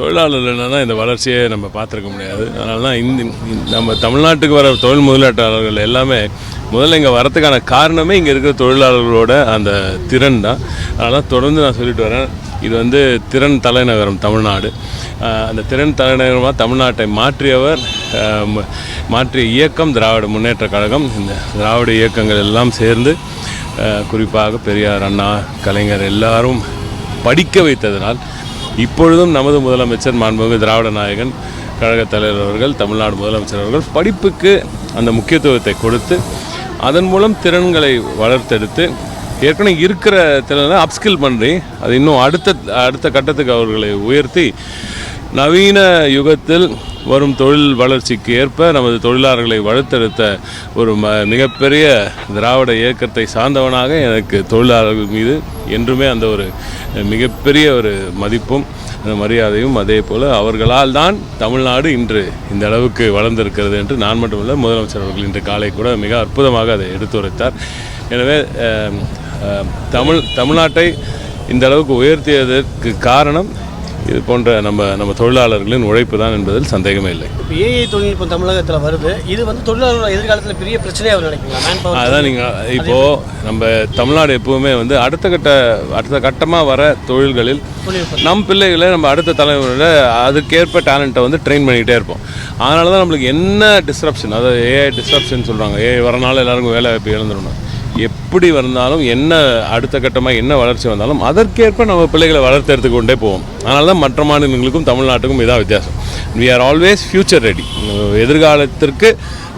தொழிலாளர் இல்லைன்னா இந்த வளர்ச்சியை நம்ம பார்த்துருக்க முடியாது. அதனால தான் இந்த நம்ம தமிழ்நாட்டுக்கு வர தொழில் முதலீட்டாளர்கள் எல்லாமே முதல்ல இங்கே வரதுக்கான காரணமே இங்கே இருக்கிற தொழிலாளர்களோட அந்த திறன் தான். அதனால் தான் தொடர்ந்து நான் சொல்லிட்டு வரேன். இது வந்து திறன் தலைநகரம் தமிழ்நாடு. அந்த திறன் தலைநகரமாக தமிழ்நாட்டை மாற்றியவர் மாற்றிய இயக்கம் திராவிட முன்னேற்ற கழகம். இந்த திராவிட இயக்கங்கள் எல்லாம் சேர்ந்து குறிப்பாக பெரியார் அண்ணா கலைஞர் எல்லாரும் படிக்க வைத்ததனால் இப்பொழுதும் நமது முதலமைச்சர் மாண்புமிகு திராவிட நாயகன் கழகத் தலைவர் அவர்கள் தமிழ்நாடு முதலமைச்சர் அவர்கள் படிப்புக்கு அந்த முக்கியத்துவத்தை கொடுத்து அதன் மூலம் திறன்களை வளர்த்தெடுத்து ஏற்கனவே இருக்கிற திறனை அப்ஸ்கில் பண்ணி அது இன்னும் அடுத்த அடுத்த கட்டத்துக்கு அவர்களை உயர்த்தி நவீன யுகத்தில் வரும் தொழில் வளர்ச்சிக்கு ஏற்ப நமது தொழிலாளர்களை வளர்த்தெடுத்த ஒரு ம மிகப்பெரிய திராவிட இயக்கத்தை சார்ந்தவனாக எனக்கு தொழிலாளர்கள் மீது என்றுமே அந்த ஒரு மிகப்பெரிய ஒரு மதிப்பும் அந்த மரியாதையும் அதே போல் அவர்களால் தான் தமிழ்நாடு இன்று இந்த அளவுக்கு வளர்ந்திருக்கிறது என்று நான் மட்டுமல்ல முதலமைச்சர் அவர்கள் இன்று காலை கூட மிக அற்புதமாக அதை எடுத்துரைத்தார் எனவே தமிழ் தமிழ்நாட்டை இந்த அளவுக்கு உயர்த்தியதற்கு காரணம் இது போன்ற நம்ம நம்ம தொழிலாளர்களின் உழைப்பு தான் என்பதில் சந்தேகமே இல்லை. இப்போ ஏஐ தொழில்நுட்பம் தமிழகத்தில் வருது. இது வந்து தொழிலாளர்கள் எதிர்காலத்தில் பெரிய பிரச்சனையாக அவர் பவர் அதான் நீங்கள் இப்போது நம்ம தமிழ்நாடு எப்பவுமே வந்து அடுத்த கட்ட அடுத்த கட்டமாக வர தொழில்களில் நம் பிள்ளைகளை நம்ம அடுத்த தலைமுறையில் அதுக்கேற்ப டேலண்ட்டை வந்து ட்ரெயின் பண்ணிக்கிட்டே இருப்போம். அதனால தான் நம்மளுக்கு என்ன டிஸ்ரப்ஷன் அதாவது ஏஐ டிஸ்ரப்ஷன் சொல்கிறாங்க ஏஐ வரனால எல்லாருக்கும் வேலை வாய்ப்பு இழந்துடணும். எப்படி வந்தாலும் என்ன அடுத்த கட்டமாக என்ன வளர்ச்சி வந்தாலும் அதற்கேற்ப நம்ம பிள்ளைகளை வளர்த்தெடுத்து கொண்டே போவோம். அதனால தான் மற்ற மாநிலங்களுக்கும் தமிழ்நாட்டுக்கும் இதான் வித்தியாசம். We are always future ready எதிர்காலத்திற்கு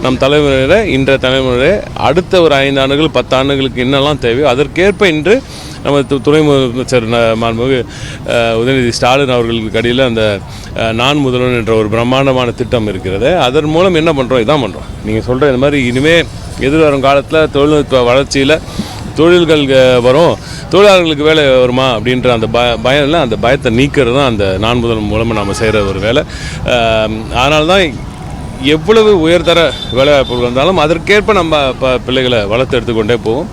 நம் தலைமுறையில இன்றைய தலைமுறையை அடுத்த ஒரு ஐந்து ஆண்டுகள் பத்து ஆண்டுகளுக்கு என்னெல்லாம் தேவையோ அதற்கேற்ப இன்று நம்ம து- துணை முதலமைச்சர் மாண்புமிகு உதயநிதி ஸ்டாலின் அவர்களுக்கு அடியில் அந்த நான் முதல்வன் என்ற ஒரு பிரம்மாண்டமான திட்டம் இருக்கிறது. அதன் மூலம் என்ன பண்ணுறோம் இதான் பண்ணுறோம் நீங்கள் சொல்கிற இந்த மாதிரி இனிமேல் எதிர்வரும் காலத்தில் தொழில்நுட்ப வளர்ச்சியில் தொழில்கள் வரும். தொழிலாளர்களுக்கு வேலை வருமா அப்படின்ற அந்த பய பயம் இல்லை அந்த பயத்தை நீக்கிறது தான் அந்த நான் முதல் மூலமாக நாம் செய்கிற ஒரு வேலை. அதனால தான் எவ்வளவு உயர்தர வேலைவாய்ப்புகள் வந்தாலும் அதற்கேற்ப நம்ம ப பிள்ளைகளை வளர்த்து எடுத்துக்கொண்டே போவோம்.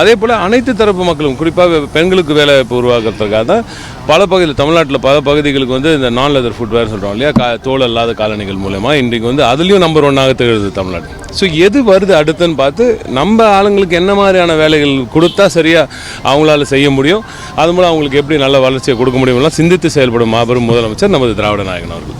அதே போல் அனைத்து தரப்பு மக்களும் குறிப்பாக பெண்களுக்கு வேலைவாய்ப்பு உருவாக்குறதுக்காக தான் பல பகுதியில் தமிழ்நாட்டில் பல பகுதிகளுக்கு வந்து இந்த நான் லெதர் ஃபுட்வேர் சொல்கிறோம் இல்லையா? கா தோல் அல்லாத காலணிகள் மூலயமா இன்றைக்கு வந்து அதுலேயும் நம்பர் ஒன்னாக திகழுது தமிழ்நாடு. ஸோ எது வருது அடுத்துன்னு பார்த்து நம்ம ஆளுங்களுக்கு என்ன மாதிரியான வேலைகள் கொடுத்தா சரியாக அவங்களால செய்ய முடியும்? அது மூலம் அவங்களுக்கு எப்படி நல்ல வளர்ச்சியை கொடுக்க முடியும்லாம் சிந்தித்து செயல்படும் மாபெரும் முதலமைச்சர் நமது திராவிட நாயகன் அவர்கள்.